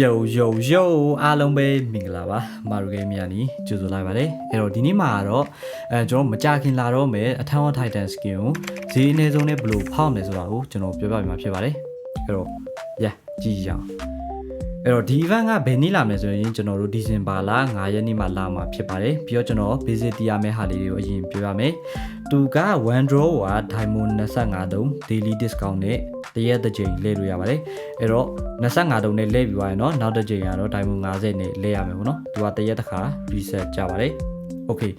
ယိုယိုယိုအားလုံးပဲမင်္ဂလာပါမာရူဂိမ်းမြန်နီကြိုဆိုလိုက်ပါတယ်အဲ့တော့ဒီနေ့မှာတော့အဲကျွန်တော်မကြခင်လာတော့မယ်အထက်ဝ Titan skin ကိုဈေးအနည်းဆုံးနဲ့ဘယ်လိုဖောက်မယ်ဆိုတာကိုကျွန်တော်ပြောပြပြမှာဖြစ်ပါတယ်အဲ့တော့ yeah ကြည့်ကြအောင် အဲ့တော့ဒီ event ကဘယ်နေ့လာမလဲဆိုရင်ကျွန်တော်တို့ဒီဇင်ဘာလ9ရက်နေ့မှာလာမှာဖြစ်ပါတယ်ပြီးတော့ကျွန်တော် basic တရားမဲ့ဟာလေးတွေကိုအရင်ပြောရမယ်သူက1 draw က diamond 25တုံး daily discount နဲ့တရက်တစ်ကြိမ်လဲလို့ရပါတယ်အဲ့တော့25တုံးနဲ့လဲပြီးသွားရင်တော့နောက်တစ်ကြိမ်ကတော့ diamond 50နဲ့လဲရမယ်ပေါ့နော်သူကတရက်တစ်ခါ reset ကြပါတယ် okay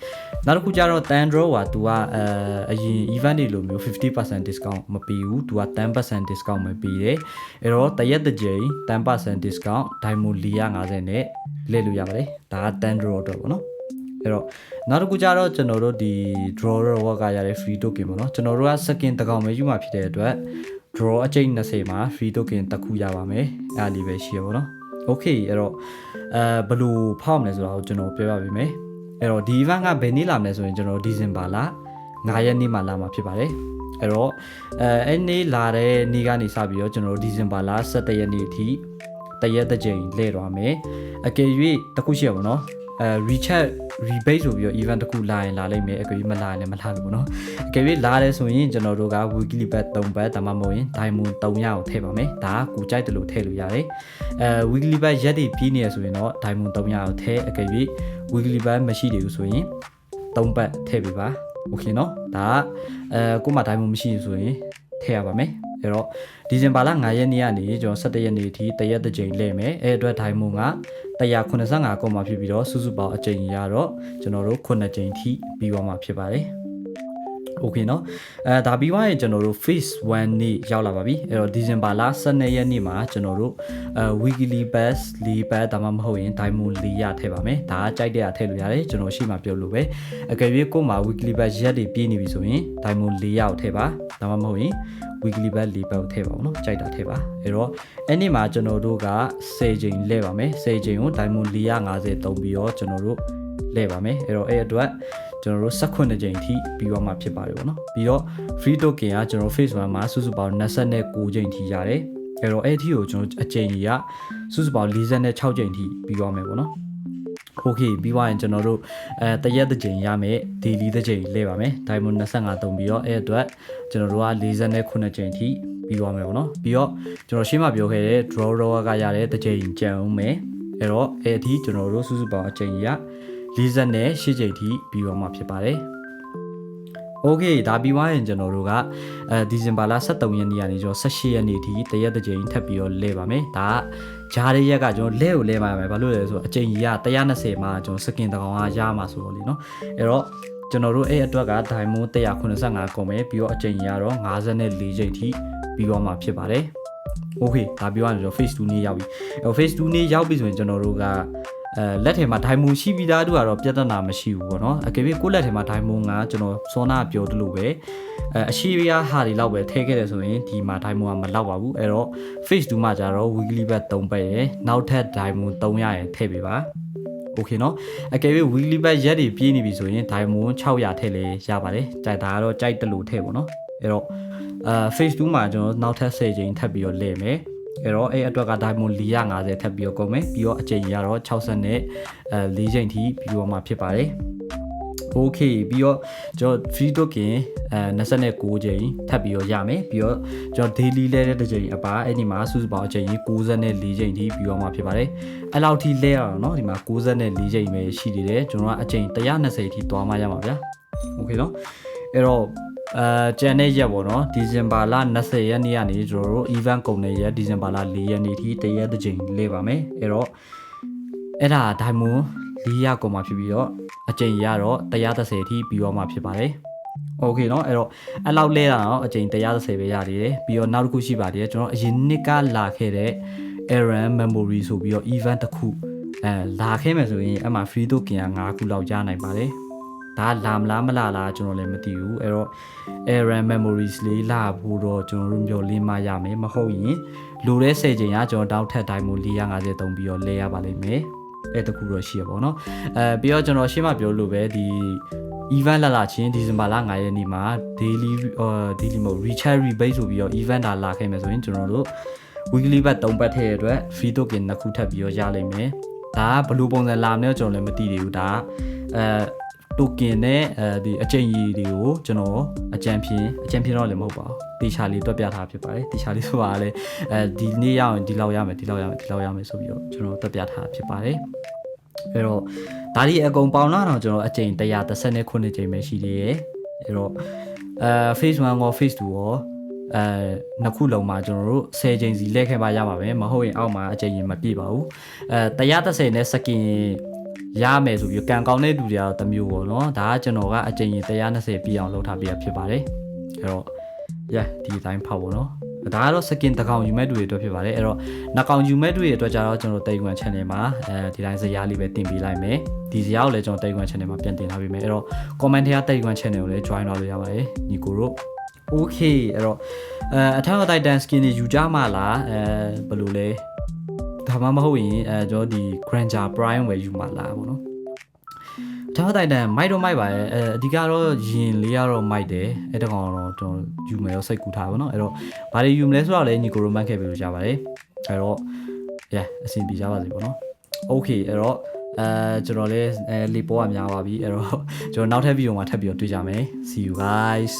နောက်တစ်ခုကျတော့ Tandro က तू ကအဲအရင် event တွေလိုမျိုး50% discount မပေးဘူး तू က10% discount မပေးတယ်အဲ့တော့တရက်တစ်ကြိမ်10% discount Diamond 450နဲ့လဲလို့ရပါတယ်ဒါက Tandro အတွက်ပေါ့နော်အဲ့တော့နောက်တစ်ခုကျတော့ကျွန်တော်တို့ဒီ drawer work ကရတဲ့ free token ပေါ့နော်ကျွန်တော်တို့က skin တစ်ကောင်ပဲယူမှာဖြစ်တဲ့အတွက် draw အကျိန်20မှာ free token တစ်ခုရပါမယ်အဲ့ဒါလေးပဲရှိရပါတော့ okay အဲ့တော့အဲဘယ်လိုဖောက်မလဲဆိုတာကိုကျွန်တော်ပြောပြပေးမယ် အဲ့တော့ဒီ event ကဘယ်နေ့လာမလဲဆိုရင်ကျွန်တော်ဒီဇင်ဘာလ9ရက်နေ့မှာလာမှာဖြစ်ပါတယ်အဲ့တော့အဲအဲ့နေ့လာတဲ့နေ့ကနေစပြီးတော့ကျွန်တော်ဒီဇင်ဘာလ17ရက်နေ့အထိတရက်တစ်ကြိမ်လဲသွားမယ်အကယ်၍တစ်ခုရှိရပါတော့ အဲ rechat rebate ဆိုပြီးတော့ event တစ်ခုလာရင်လာလိမ့်မယ်အကယ်၍မလာရင်လည်းမလာဘူးပေါ့နော်အကယ်၍လာတယ်ဆိုရင်ကျွန်တော်တို့က weekly bet 3ပတ်ဒါမှမဟုတ်ရင် diamond 300ကိုထည့်ပါမယ်ဒါကကိုကြိုက်တယ်လို့ထည့်လို့ရတယ်အဲ weekly bet ရက်တွေပြီးနေရဆိုရင်တော့ diamond 300ကိုထည့်အကယ်၍ weekly bet မရှိသေးဘူးဆိုရင်3ပတ်ထည့်ပေးပါโอเคเนาะဒါကအဲကို့မှာ diamond မရှိဘူးဆိုရင်ထည့်ရပါမယ် အဲ့တော့ဒီဇင်ဘာလ9ရက်နေ့ကနေကျွန်တော်17ရက်နေ့အထိတရက်တစ်ကြိမ်လဲမယ်အဲ့အတွက် diamond က185ကောမှာဖြစ်ပြီးတော့စုစုပေါင်းအကြိမ်ရတော့ကျွန်တော်တို့9ကြိမ်ထိပြီးသွားမှာဖြစ်ပါတယ်โอเคเนาะအဲဒါပြီးသွားရင်ကျွန်တော်တို့ phase 1နေ့ရောက်လာပါပြီအဲ့တော့ဒီဇင်ဘာလ12ရက်နေ့မှာကျွန်တော်တို့အဲ weekly pass 4 pass ဒါမှမဟုတ်ရင် diamond 4ရထည့်ပါမယ်ဒါကကြိုက်တဲ့အားထည့်လို့ရတယ်ကျွန်တော်ရှိမှပြောလို့ပဲအကယ်၍ကို့မှာ weekly pass ရက်တွေပြည့်နေပြီဆိုရင် diamond 4ရကိုထည့်ပါဒါမှမဟုတ်ရင် weekly back ၄ပတ်ကိုထည့်ပါဦးเนาะကြိုက်တာထည့်ပါအဲ့တော့အဲ့ဒီမှာကျွန်တော်တို့က10ချိန်လဲပါမယ်10ချိန်ကို diamond 450သုံးပြီးတော့ကျွန်တော်တို့လဲပါမယ်အဲ့တော့အဲ့အတွက်ကျွန်တော်တို့18ချိန်ထိပြီးသွားမှာဖြစ်ပါတယ်ပေါ့နော်ပြီးတော့ free token ကကျွန်တော် phase 1မှာစုစုပေါင်း29ချိန်ထိရတယ်အဲ့တော့အဲ့ဒီကိုကျွန်တော်အချိန်ကြီးကစုစုပေါင်း46ချိန်ထိပြီးသွားမယ်ပေါ့နော် โอเคပြီးသွားရင်ကျွန်တော်တို့အဲတရက်တစ်ချိန်ရမယ် daily တစ်ချိန်လဲပါမယ် diamond 25တုံးပြီးတော့အဲ့အတွက် ကျွန်တော်တို့က49ချိန်ထိပြီးသွားမယ်ပေါ့နော်ပြီးတော့ကျွန်တော်ရှင်းမပြောခဲ့တဲ့ draw draw ကရတဲ့တစ်ချိန်ကြံအောင်မယ်အဲ့တော့အဲ့ဒီကျွန်တော်တို့စုစုပေါင်းအချိန်ကြီးက48ချိန်ထိပြီးသွားမှာဖြစ်ပါတယ်โอเคဒါပြီးသွားရင်ကျွန်တော်တို့ကအဲဒီဇင်ဘာလ23ရက်နေ့ကနေကျွန်တော်18ရက်နေ့ထိတရက်တစ်ချိန်ထပ်ပြီးတော့လဲပါမယ်ဒါကဂျားတဲ့ရက်ကကျွန်တော်လဲကိုလဲပါမယ်ဘာလို့လဲဆိုတော့အချိန်ကြီးက120မှာကျွန်တော်စကင်တကောင်ကရမှာဆိုတော့လေနော်အဲ့တော့ ကျွန်တော်တို့အဲ့အတွက်ကဒိုင်မွန်195ကုန်ပဲပြီးတော့အချိန်ကြီးကတော့54ချိန်ထိပြီးတော့မှဖြစ်ပါတယ်။ Okay ဒါပြောရရင်တော့ phase 2နေ့ရောက်ပြီ။အဲ phase 2နေ့ရောက်ပြီဆိုရင်ကျွန်တော်တို့ကအဲလက်ထဲမှာဒိုင်မွန်ရှိပြီးသားတို့ကတော့ပြဿနာမရှိဘူးပေါ့နော်။အကယ်၍ကိုယ့်လက်ထဲမှာဒိုင်မွန်ကကျွန်တော်စောနာပြောသလိုပဲအဲအရှိရဟာတွေလောက်ပဲထည့်ခဲ့တယ်ဆိုရင်ဒီမှာဒိုင်မွန်ကမလောက်ပါဘူး။အဲတော့ phase 2မှာကျတော့ weekly bet 3ပဲရယ်။နောက်ထပ်ဒိုင်မွန်300ရယ်ထည့်ပေးပါ။ โอเคเนาะအကယ်၍ weekly bet ရက်တွေပြေးနေပြီဆိုရင် diamond 600ထည့်လဲရပါတယ်ကြိုက်တာကတော့ကြိုက်တယ်လို့ထည့်ပေါ့နော်အဲ့တော့အာ phase 2မှာကျွန်တော်နောက်ထပ်10ချိန်ထပ်ပြီးတော့လဲမယ်အဲ့တော့အဲ့အတွက်က diamond 450ထပ်ပြီးတော့ကုန်မယ်ပြီးတော့အချိန်ကြီးကတော့60နဲ့အဲ4ချိန်ထိပြီးတော့မှဖြစ်ပါတယ် okay ပြီးတော့ကျွန်တော် free token အဲ29ချိန်ထပ်ပြီးတော့ရမယ်ပြီးတော့ကျွန်တော် daily လဲတဲ့တစ်ချိန်အပါအဲ့ဒီမှာစုစုပေါင်းအချိန်ကြီး64ချိန်ထိပြီးတော့မှဖြစ်ပါတယ်အဲ့လောက်ထိလဲရအောင်เนาะဒီမှာ64ချိန်ပဲရှိသေးတယ်ကျွန်တော်ကအချိန်120ထိသွားမှရမှာဗျာ okay เนาะအဲ့တော့အဲကျန်တဲ့ရက်ပေါ့နော်ဒီဇင်ဘာလ20ရက်နေ့ကနေကျွန်တော်တို့ event ကုန်တဲ့ရက်ဒီဇင်ဘာလ4ရက်နေ့ထိတရက်တစ်ချိန်လဲပါမယ်အဲ့တော့အဲ့ဒါ diamond 4ရက်ကုန်မှာဖြစ်ပြီးတော့ အချိန်ရတော့130အထိပြီးတော့မှဖြစ်ပါတယ်โอเคเนาะအဲ့တော့အဲ့လောက်လဲတာတော့အချိန်130ပဲရသေးတယ်ပြီးတော့နောက်တစ်ခုရှိပါသေးတယ်ကျွန်တော်အရင်နှစ်ကလာခဲ့တဲ့ errand memory ဆိုပြီးတော့ event တစ်ခုအဲလာခဲ့မယ်ဆိုရင်အဲ့မှာ free token က9ခုလောက်ရနိုင်ပါတယ်ဒါလာမလားမလာလားကျွန်တော်လည်းမသိဘူးအဲ့တော့ errand memories လေးလာဖို့တော့ကျွန်တော်တို့မျှော်လင့်မှရမယ်မဟုတ်ရင်လိုတဲ့10ချိန်ကကျွန်တော်တောက်ထက်တိုင်းမို့450သုံးပြီးတော့လဲရပါလိမ့်မယ် အဲ့တခုတော့ရှိရပါတော့အဲပြီးတော့ကျွန်တော်ရှင်းမပြောလို့ပဲဒီ event လာလာချင်းဒီဇင်ဘာလ9ရက်နေ့မှာ daily အာ daily မဟုတ် recharge rebate ဆိုပြီးတော့ event လာလာခဲ့မယ်ဆိုရင်ကျွန်တော်တို့ weekly bat 3ပတ်ထည့်ရတဲ့အတွက် free token နှစ်ခုထပ်ပြီးတော့ရလိမ့်မယ်ဒါကဘယ်လိုပုံစံလာမလဲကျွန်တော်လည်းမသိသေးဘူးဒါကအဲ token နဲ့အဲဒီအချိန်ကြီးတွေကိုကျွန်တော်အကြံဖြင်းအကြံဖြင်းတော့လည်းမဟုတ်ပါဘူးတေချာလေးတွက်ပြထားဖြစ်ပါတယ်တေချာလေးဆိုတာကလည်းအဲဒီနေ့ရအောင်ဒီလောက်ရမယ်ဒီလောက်ရမယ်ဒီလောက်ရမယ်ဆိုပြီးတော့ကျွန်တော်တွက်ပြထားဖြစ်ပါတယ်အဲ့တော့ဒါဒီအကုန်ပေါင်းလာတော့ကျွန်တော်အချိန်139ချိန်ပဲရှိသေးတယ်အဲ့တော့အဲ phase 1ရော phase 2ရောအဲနှစ်ခုလုံးမှာကျွန်တော်တို့10ချိန်စီလက်ခဲ့ပါရပါမယ်မဟုတ်ရင်အောက်မှာအချိန်ရင်မပြည့်ပါဘူးအဲ130နဲ့စကင် ရမယ်ဆိုပြီးကံကောင်းတဲ့လူတွေကတော့တစ်မျိုးပေါ့နော်ဒါကကျွန်တော်ကအချိန်ရင်120ပြည့်အောင်လုပ်ထားပေးရဖြစ်ပါတယ်အဲ့တော့ yeah ဒီအတိုင်းဖောက်ပေါ့နော်ဒါကတော့ skin တစ်ကောင်ယူမဲ့တူတွေအတွက်ဖြစ်ပါတယ်အဲ့တော့နှစ်ကောင်ယူမဲ့တူတွေအတွက်ကြတော့ကျွန်တော်တိတ်ခွန် channel မှာအဲဒီတိုင်းဇာတ်လေးပဲတင်ပေးလိုက်မယ်ဒီဇာတ်ကိုလည်းကျွန်တော်တိတ်ခွန် channel မှာပြန်တင်ထားပေးမယ်အဲ့တော့ comment ထဲကတိတ်ခွန် channel ကိုလည်း join လုပ်လို့ရပါတယ်ညီကိုတို့ okay အဲ့တော့အဲအထက်က Titan skin တွေယူကြမှာလားအဲဘယ်လိုလဲ ဒါမှမဟုတ်ရင်အဲကျွန်တော်ဒီ Granger Prime ဝယ်ယူမှာလားပေါ့နော်အထက်က Titan မိုက်တော့မိုက်ပါရဲ့အဲအဓိကတော့ရင်လေးကတော့မိုက်တယ်အဲ့တကောင်တော့ကျွန်တော်ယူမယ်ရောစိတ်ကူထားပါတော့အဲ့တော့ဘာတွေယူမလဲဆိုတော့လည်းညီကိုရိုမတ်ခဲ့ပြီးလို့ကြပါတယ်အဲ့တော့ yeah အဆင်ပြေကြပါစေပေါ့နော် okay အဲ့တော့အဲကျွန်တော်လည်းအဲလေပေါ်ကများပါပြီအဲ့တော့ကျွန်တော်နောက်ထပ်ဗီဒီယိုမှာထပ်ပြီးတော့တွေ့ကြမယ် see you guys